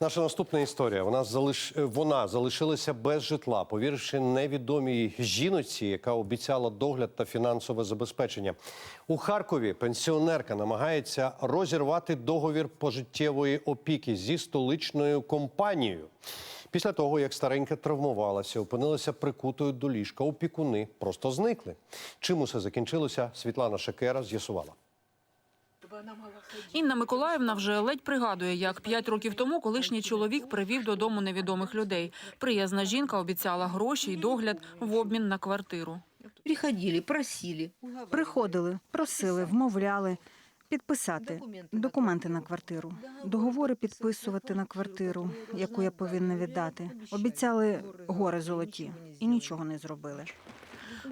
Наша наступна історія. Вона залиш... вона залишилася без житла, повіривши невідомій жіноці, яка обіцяла догляд та фінансове забезпечення. У Харкові пенсіонерка намагається розірвати договір пожиттєвої опіки зі столичною компанією. Після того, як старенька травмувалася, опинилася прикутою до ліжка, опікуни просто зникли. Чим усе закінчилося, Світлана Шекера з'ясувала. Інна Миколаївна вже ледь пригадує, як п'ять років тому колишній чоловік привів додому невідомих людей. Приязна жінка обіцяла гроші й догляд в обмін на квартиру. Приходили, просили. Приходили, просили, вмовляли підписати документи на квартиру, договори підписувати на квартиру, яку я повинна віддати. Обіцяли гори золоті і нічого не зробили.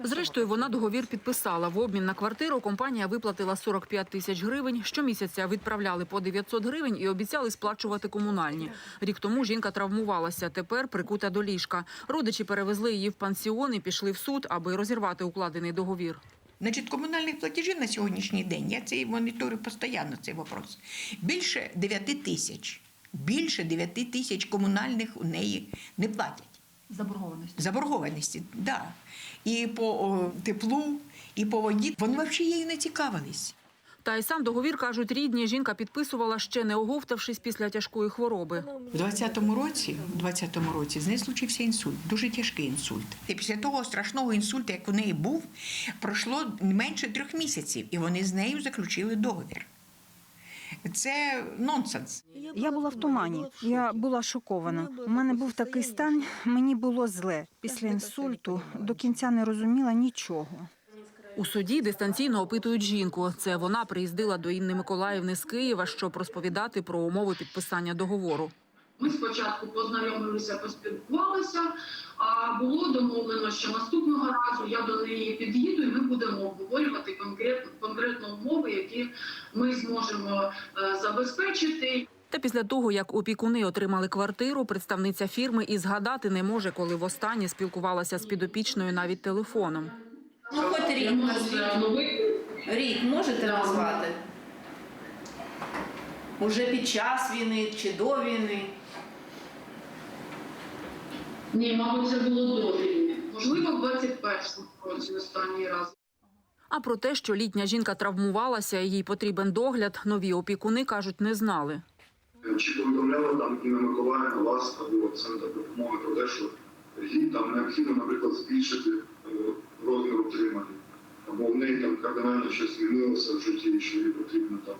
Зрештою, вона договір підписала. В обмін на квартиру компанія виплатила 45 тисяч гривень. Щомісяця відправляли по 900 гривень і обіцяли сплачувати комунальні. Рік тому жінка травмувалася. Тепер прикута до ліжка. Родичі перевезли її в пансіон і пішли в суд, аби розірвати укладений договір. Значить, комунальних платежів на сьогоднішній день, я цей моніторю постійно цей вопрос. Більше 9 тисяч. Більше 9 тисяч комунальних у неї не платять. Заборгованість. Заборгованості, так. Да. І по о, теплу, і по воді. Вони взагалі її не цікавились. Та й сам договір, кажуть рідні, жінка підписувала ще не оговтавшись після тяжкої хвороби. У 20-му році, в 20-му році з нею случився інсульт, дуже тяжкий інсульт. І після того страшного інсульту, як у неї був, пройшло менше трьох місяців, і вони з нею заключили договір. Це нонсенс. Я була в тумані. Я була шокована. У мене був такий стан, мені було зле. Після інсульту до кінця не розуміла нічого. У суді дистанційно опитують жінку. Це вона приїздила до Інни Миколаївни з Києва, щоб розповідати про умови підписання договору. Ми спочатку познайомилися, поспілкувалися, а було домовлено, що наступного разу я до неї під'їду, і ми будемо обговорювати конкретно, конкретно умови, які ми зможемо е, забезпечити. Та після того, як опікуни отримали квартиру, представниця фірми і згадати не може, коли востаннє спілкувалася з підопічною навіть телефоном. Ну, хоч рік. Рік можете назвати? Уже під час війни чи до війни? Ні, мабуть, це було до війни. Можливо, в 21-му році останній раз. А про те, що літня жінка травмувалася і їй потрібен догляд, нові опікуни кажуть, не знали. Чи повідомляла там Інна Миколаївна вас або центр допомоги про те, що їй там необхідно, наприклад, збільшити е, розмір утримання, або в неї там кардинально щось змінилося в житті, і що їй потрібно там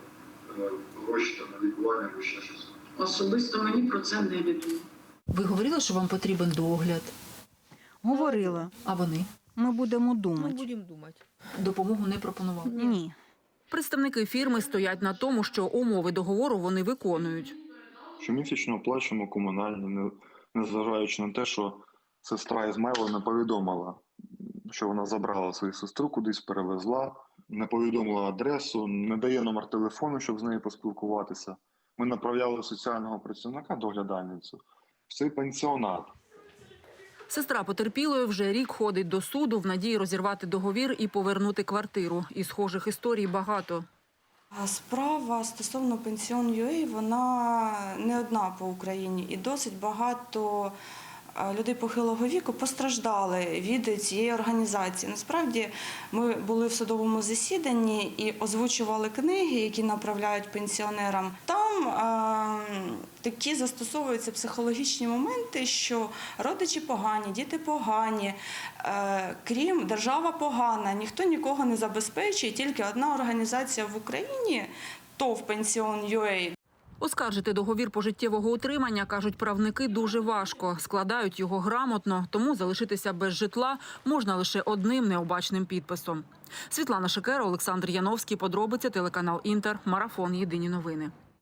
е, гроші там, на лікування або ще щось. Особисто мені про це не відомо. Ви говорили, що вам потрібен догляд, Говорила, а вони ми будемо думати. будемо думати. допомогу не пропонували. Ні. Представники фірми стоять на тому, що умови договору вони виконують. Щомісячно оплачуємо комунальні, незважаючи на те, що сестра Ізмайла не повідомила, що вона забрала свою сестру, кудись перевезла, не повідомила адресу, не дає номер телефону, щоб з нею поспілкуватися. Ми направляли соціального працівника доглядальницю в цей пенсіонат. Сестра потерпілої вже рік ходить до суду в надії розірвати договір і повернути квартиру. І схожих історій багато. Справа стосовно пенсіон ЮЕ, вона не одна по Україні, і досить багато людей похилого віку постраждали від цієї організації. Насправді ми були в судовому засіданні і озвучували книги, які направляють пенсіонерам. Там е, такі застосовуються психологічні моменти, що родичі погані, діти погані, е, крім держава погана, ніхто нікого не забезпечує, тільки одна організація в Україні, ТОВ Пенсіон UA, Оскаржити договір пожиттєвого утримання, кажуть правники, дуже важко. Складають його грамотно, тому залишитися без житла можна лише одним необачним підписом. Світлана Шикера, Олександр Яновський. Подробиці телеканал Інтер. Марафон. Єдині новини.